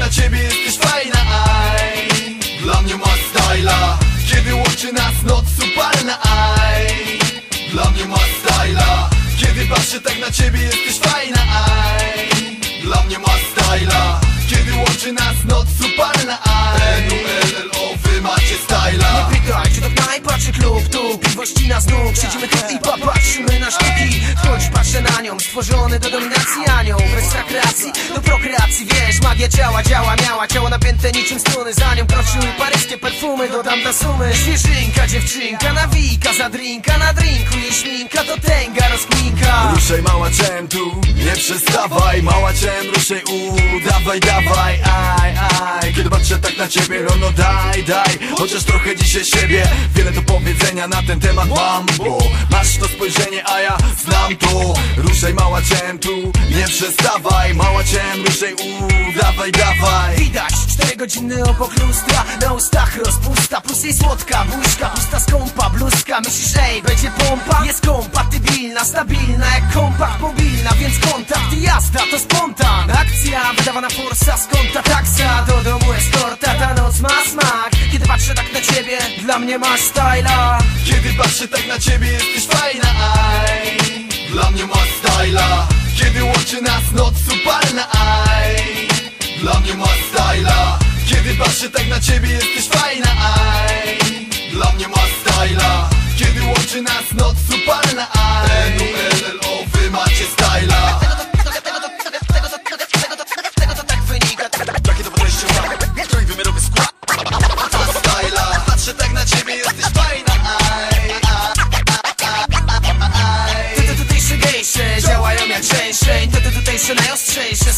na ciebie jesteś fajna, aj. Dla mnie masz styla. Kiedy łączy nas noc upalna, aj. Dla mnie masz styla. Kiedy patrzę tak na ciebie jesteś fajna, aj. Dla mnie masz styla. Kiedy łączy nas noc upalna, aj. N-U-L-L-O, wy macie styla. Pytaj, czy to knajpa, czy klub Tu piwo ścina z nóg. Siedzimy tu i popatrzymy na sztuki. Wchodź, patrzę na nią. Stworzony do dominacji anioł Bez rekreacji, do prokreacji Wiesz, magia ciała, działa, miała Ciało napięte niczym struny. Za nią kroczyły paryskie perfumy Dodam do sumy. Świeżynka, dziewczynka Nawika za drinka Na drinku jej śminka To tęga, rozkminka. Ruszaj mała cię tu, nie przestawaj. Mała cię ruszaj, u, dawaj, dawaj Aj, aj, kiedy patrzę tak na ciebie No, no daj, daj, chociaż trochę dzisiaj siebie. Wiele do powiedzenia na ten temat mam Bo masz to spojrzenie, a ja znam to. Ruszaj mała cię tu, nie przestawaj. Mała cię ruszaj, u, dawaj, Widać czterogodzinny obok lustra. Na ustach rozpusta Plus jej słodka buźka. Pusta skąpa bluzka. Myślisz ej będzie pompa? Jest kompatybilna Stabilna jak kompakt. Mobilna Więc kontakt i jazda to spontan. Akcja wydawana forsa z konta taksa. Do domu eskorta na ciebie Dla mnie masz styla. Kiedy patrzę tak na ciebie jesteś fajna, aj. Dla mnie masz styla. Kiedy łączy nas noc upalna, aj. Dla mnie masz styla. Kiedy patrzę tak na ciebie jesteś fajna, aj. Dla mnie masz styla. Kiedy łączy nas noc upalna, aj. N-U-L-L-O, wy macie styla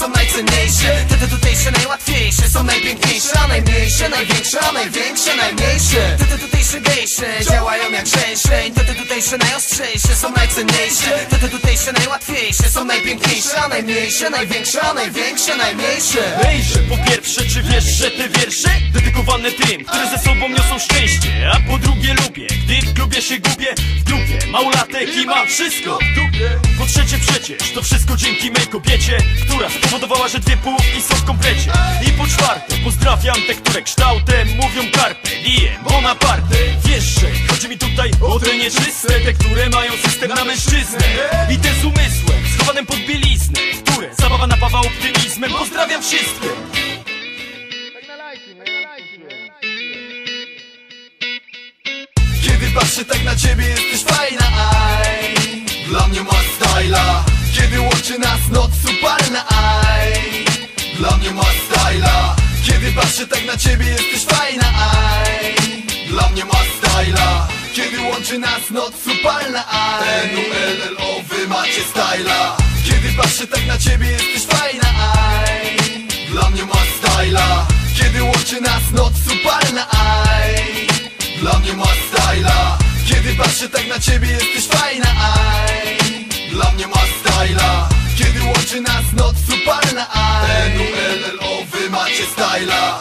najostrzejsze są najcenniejsze. Te te tutejsze najłatwiejsze są najpiękniejsze A najmniejsze, największe, a największe, najmniejsze. Te te tutejsze gejsze działają jak żeńszeń Te te tutejsze najostrzejsze są najcenniejsze. Te te tutejsze najłatwiejsze są najpiękniejsze A najmniejsze, największe, a największe, najmniejsze. Hejże, po pierwsze, czy wiesz, że te wiersze? Dedykowane tym, które ze sobą niosą szczęście. A po drugie lubię, gdy w klubie się gubię. W dupie, małolatek i mam wszystko w dupie. Po trzecie przecież, to wszystko dzięki mej kobiecie Która spowodowała, że dwie półki są w komplecie. I po czwarte, pozdrawiam te, które kształtem mówią carpe diem, bonaparte Wiesz, że chodzi mi tutaj o te nieczyste Te, które mają system na mężczyznę. I te z umysłem, schowanym pod bieliznę Które zabawa napawa optymizmem. Pozdrawiam wszystkie. Kiedy patrzę tak na ciebie jesteś fajna, aj. Dla mnie masz styla Kiedy łączy nas noc upalna, aj Dla mnie masz styla. Kiedy patrzę tak na ciebie jesteś fajna, aj Dla mnie masz styla. Kiedy łączy nas noc upalna, aj N-U-L-L-O, wy macie styla. Kiedy patrzę tak na ciebie jesteś fajna, aj Dla mnie masz styla. Kiedy łączy nas noc upalna, aj dla mnie masz styla. Kiedy patrzę tak na ciebie jesteś fajna, aj Dla mnie masz styla Kiedy łączy nas noc upalna, aj N-U-L-L-O, wy macie styla